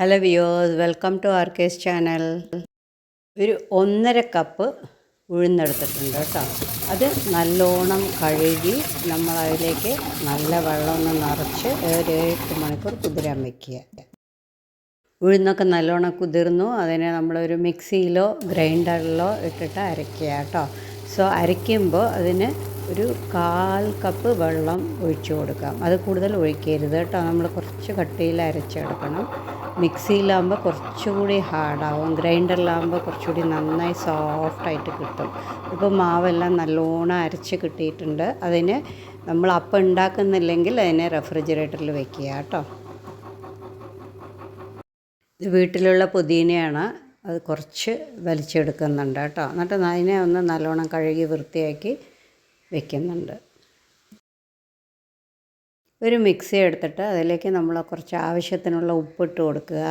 Hello viewers welcome to R RK's channel ഒരു ഒന്നര cup ഉഴുന്നെടുത്തിട്ടുണ്ട് കേട്ടോ. അത് നല്ലോണം കഴുകി നമ്മൾ അതിലേക്ക് നല്ല വെള്ളം ഒന്ന് നിറച്ച് ഒരു എട്ട് മണിക്കൂർ കുതിരാൻ വയ്ക്കുക ഉഴുന്നൊക്കെ നല്ലോണം കുതിർന്നു. അതിനെ നമ്മളൊരു മിക്സിയിലോ ഗ്രൈൻഡറിലോ ഇട്ടിട്ട് അരയ്ക്കുക കേട്ടോ. സോ അരയ്ക്കുമ്പോൾ അതിന് ഒരു കാൽ കപ്പ് വെള്ളം ഒഴിച്ചു കൊടുക്കാം. അത് കൂടുതൽ ഒഴിക്കരുത് കേട്ടോ. നമ്മൾ കുറച്ച് കട്ടിയിൽ അരച്ചെടുക്കണം മിക്സിയിലാകുമ്പോൾ കുറച്ചുകൂടി ഹാർഡാവും. ഗ്രൈൻഡറിലാകുമ്പോൾ കുറച്ചുകൂടി നന്നായി സോഫ്റ്റായിട്ട് കിട്ടും. ഇപ്പോൾ മാവെല്ലാം നല്ലോണം അരച്ച് കിട്ടിയിട്ടുണ്ട്. അതിന് നമ്മൾ അപ്പം ഉണ്ടാക്കുന്നില്ലെങ്കിൽ അതിനെ റെഫ്രിജറേറ്ററിൽ വെക്കുക കേട്ടോ. വീട്ടിലുള്ള പുതിനയാണ്. അത് കുറച്ച് വലിച്ചെടുക്കുന്നുണ്ട് കേട്ടോ. എന്നിട്ട് അതിനെ ഒന്ന് നല്ലോണം കഴുകി വൃത്തിയാക്കി വെക്കുന്നുണ്ട്. ഒരു മിക്സി എടുത്തിട്ട് അതിലേക്ക് നമ്മൾ കുറച്ച് ആവശ്യത്തിനുള്ള ഉപ്പിട്ട് കൊടുക്കുക.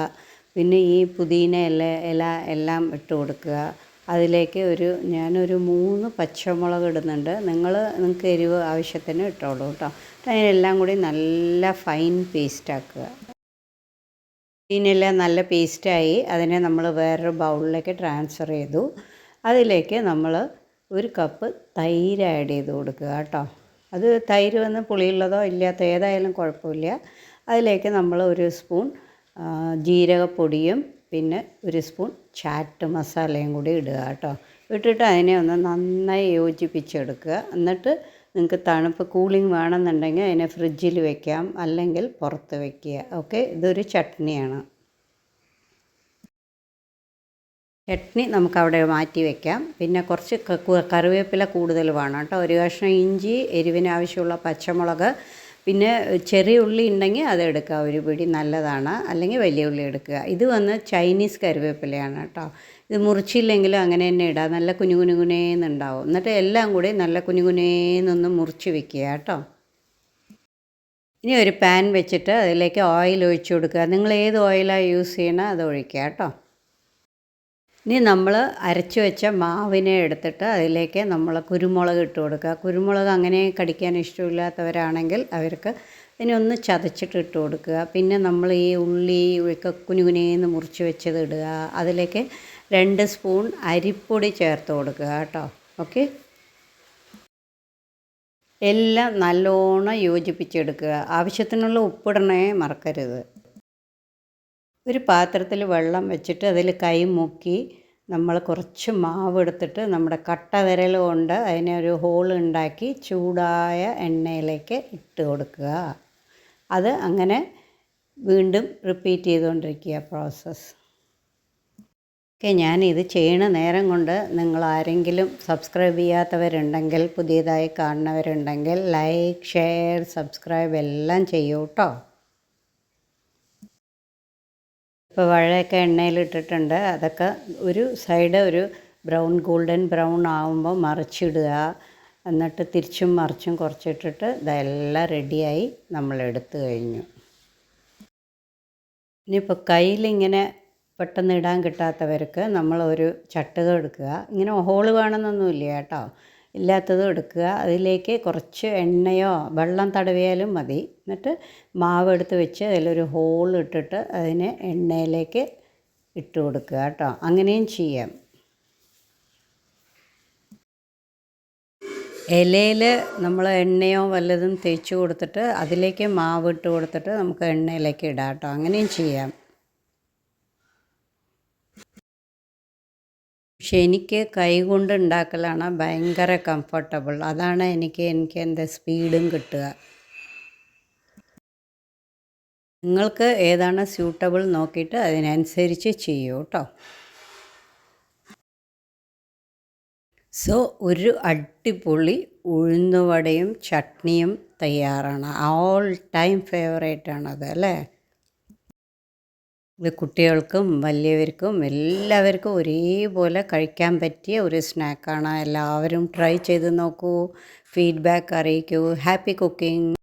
പിന്നെ ഈ പുതിന ഇല ഇല എല്ലാം ഇട്ട് കൊടുക്കുക. അതിലേക്ക് ഒരു ഞാനൊരു മൂന്ന് പച്ചമുളക് ഇടുന്നുണ്ട്. നിങ്ങൾ നിങ്ങൾക്ക് എരിവ് ആവശ്യത്തിന് ഇട്ടോളൂ കേട്ടോ. അതിനെല്ലാം കൂടി നല്ല ഫൈൻ പേസ്റ്റ് ആക്കുക. നല്ല പേസ്റ്റായി അതിനെ നമ്മൾ വേറൊരു ബൗളിലേക്ക് ട്രാൻസ്ഫർ ചെയ്തു. അതിലേക്ക് നമ്മൾ ഒരു കപ്പ് തൈര് ആഡ് ചെയ്ത് കൊടുക്കുക കേട്ടോ. അത് തൈര് വന്ന് പുളിയുള്ളതോ ഇല്ലാത്ത ഏതായാലും കുഴപ്പമില്ല. അതിലേക്ക് നമ്മൾ ഒരു സ്പൂൺ ജീരകപ്പൊടിയും പിന്നെ ഒരു സ്പൂൺ ചാറ്റ് മസാലയും കൂടി ഇടുക കേട്ടോ. ഇട്ടിട്ട് അതിനെ ഒന്ന് നന്നായി യോജിപ്പിച്ചെടുക്കുക. എന്നിട്ട് നിങ്ങൾക്ക് തണുപ്പ് കൂളിംഗ് വേണമെന്നുണ്ടെങ്കിൽ അതിനെ ഫ്രിഡ്ജിൽ വെക്കാം അല്ലെങ്കിൽ പുറത്ത് വെക്കുക. ഓക്കെ? ഇതൊരു ചട്നിയാണ്. ചട്നി നമുക്കവിടെ മാറ്റി വെക്കാം. പിന്നെ കുറച്ച് കറിവേപ്പില കൂടുതൽ വേണം കേട്ടോ. ഒരു കഷ്ണം ഇഞ്ചി എരിവിന് ആവശ്യമുള്ള പച്ചമുളക് പിന്നെ ചെറിയ ഉള്ളി ഉണ്ടെങ്കിൽ അത് എടുക്കുക. ഒരു പിടി നല്ലതാണ്. അല്ലെങ്കിൽ വലിയ ഉള്ളി എടുക്കുക. ഇത് വന്ന് ചൈനീസ് കറിവേപ്പിലയാണ് കേട്ടോ. ഇത് മുറിച്ചില്ലെങ്കിലും അങ്ങനെ തന്നെ ഇടാം. നല്ല കുഞ്ഞു കുഞ്ഞു കുനേന്നുണ്ടാവും എന്നിട്ട് എല്ലാം കൂടി നല്ല കുഞ്ഞു കുനേന്നൊന്ന് മുറിച്ച് വെക്കുക കേട്ടോ. ഇനി ഒരു പാൻ വെച്ചിട്ട് അതിലേക്ക് ഓയിൽ ഒഴിച്ചു കൊടുക്കുക. നിങ്ങൾ ഏത് ഓയിലാണ് യൂസ് ചെയ്യണം അത് ഒഴിക്കുക കേട്ടോ. ഇനി നമ്മൾ അരച്ച് വെച്ച മാവിനെ എടുത്തിട്ട് അതിലേക്ക് നമ്മൾ കുരുമുളക് ഇട്ട് കൊടുക്കുക. കുരുമുളക് അങ്ങനെ കടിക്കാൻ ഇഷ്ടമില്ലാത്തവരാണെങ്കിൽ അവർക്ക് ഇനി ഒന്ന് ചതച്ചിട്ട് ഇട്ട് കൊടുക്കുക. പിന്നെ നമ്മൾ ഈ ഉള്ളി ഒക്കെ കുനുകുനേന്ന് മുറിച്ച് വെച്ചത് ഇടുക. അതിലേക്ക് രണ്ട് സ്പൂൺ അരിപ്പൊടി ചേർത്ത് കൊടുക്കുക കേട്ടോ. ഓക്കെ? എല്ലാം നല്ലോണം യോജിപ്പിച്ചെടുക്കുക ആവശ്യത്തിനുള്ള ഉപ്പിടണേ മറക്കരുത്. ഒരു പാത്രത്തിൽ വെള്ളം വെച്ചിട്ട് അതിൽ കൈ മുക്കി നമ്മൾ കുറച്ച് മാവ് എടുത്തിട്ട് നമ്മുടെ കട്ട വിരൽ കൊണ്ട് അതിനെ ഒരു ഹോൾ ഉണ്ടാക്കി ചൂടായ എണ്ണയിലേക്ക് ഇട്ട് കൊടുക്കുക. അത് അങ്ങനെ വീണ്ടും റിപ്പീറ്റ് ചെയ്തുകൊണ്ടിരിക്കുക പ്രോസസ്സ് ഓക്കെ ഇത് ചെയ്യണ നേരം കൊണ്ട് നിങ്ങൾ ആരെങ്കിലും സബ്സ്ക്രൈബ് ചെയ്യാത്തവരുണ്ടെങ്കിൽ പുതിയതായി കാണുന്നവരുണ്ടെങ്കിൽ ലൈക്ക് ഷെയർ സബ്സ്ക്രൈബ് എല്ലാം ചെയ്യൂ കേട്ടോ ഇപ്പോൾ വാഴയൊക്കെ എണ്ണയിലിട്ടിട്ടുണ്ട്. അതൊക്കെ ഒരു സൈഡ് ഒരു ബ്രൗൺ ഗോൾഡൻ ബ്രൗൺ ആകുമ്പോൾ മറിച്ചിടുക. എന്നിട്ട് തിരിച്ചും മറിച്ചും കുറച്ചിട്ടിട്ട് ഇതെല്ലാം റെഡിയായി നമ്മൾ എടുത്തു കഴിഞ്ഞു. ഇനിയിപ്പോൾ കയ്യിലിങ്ങനെ പെട്ടെന്ന് ഇടാൻ കിട്ടാത്തവർക്ക് നമ്മളൊരു ചട്ടുക എടുക്കുക. ഇങ്ങനെ ഹോൾ വേണമെന്നൊന്നുമില്ല കേട്ടോ. ഇല്ലാത്തതും എടുക്കുക. അതിലേക്ക് കുറച്ച് എണ്ണയോ വെള്ളം തടവിയാലും മതി. എന്നിട്ട് മാവ് എടുത്ത് വെച്ച് അതിലൊരു ഹോൾ ഇട്ടിട്ട് അതിനെ എണ്ണയിലേക്ക് ഇട്ട് കൊടുക്കുക കേട്ടോ. അങ്ങനെയും ചെയ്യാം. ഇലയിൽ നമ്മൾ എണ്ണയോ വല്ലതും തേച്ച് കൊടുത്തിട്ട് അതിലേക്ക് മാവ് ഇട്ട് കൊടുത്തിട്ട് നമുക്ക് എണ്ണയിലേക്ക് ഇടാം കേട്ടോ. അങ്ങനെയും ചെയ്യാം. പക്ഷെ എനിക്ക് കൈകൊണ്ട് ഉണ്ടാക്കലാണ് ഭയങ്കര കംഫർട്ടബിൾ അതാണ് എനിക്ക് എനിക്ക് എന്റെ സ്പീഡും കിട്ടുക. നിങ്ങൾക്ക് ഏതാണ് സ്യൂട്ടബിൾ നോക്കിയിട്ട് അതിനനുസരിച്ച് ചെയ്യൂ കേട്ടോ സോ ഒരു അടിപൊളി ഉഴുന്നുവടയും ചട്നിയും തയ്യാറാണ്. ഓൾ ടൈം ഫേവറേറ്റ് ആണത് അല്ലേ? ഇത് കുട്ടികൾക്കും വലിയവർക്കും എല്ലാവർക്കും ഒരേപോലെ കഴിക്കാൻ പറ്റിയ ഒരു സ്നാക്കാണ്. എല്ലാവരും ട്രൈ ചെയ്ത് നോക്കൂ ഫീഡ്ബാക്ക് അറിയിക്കൂ. Happy cooking.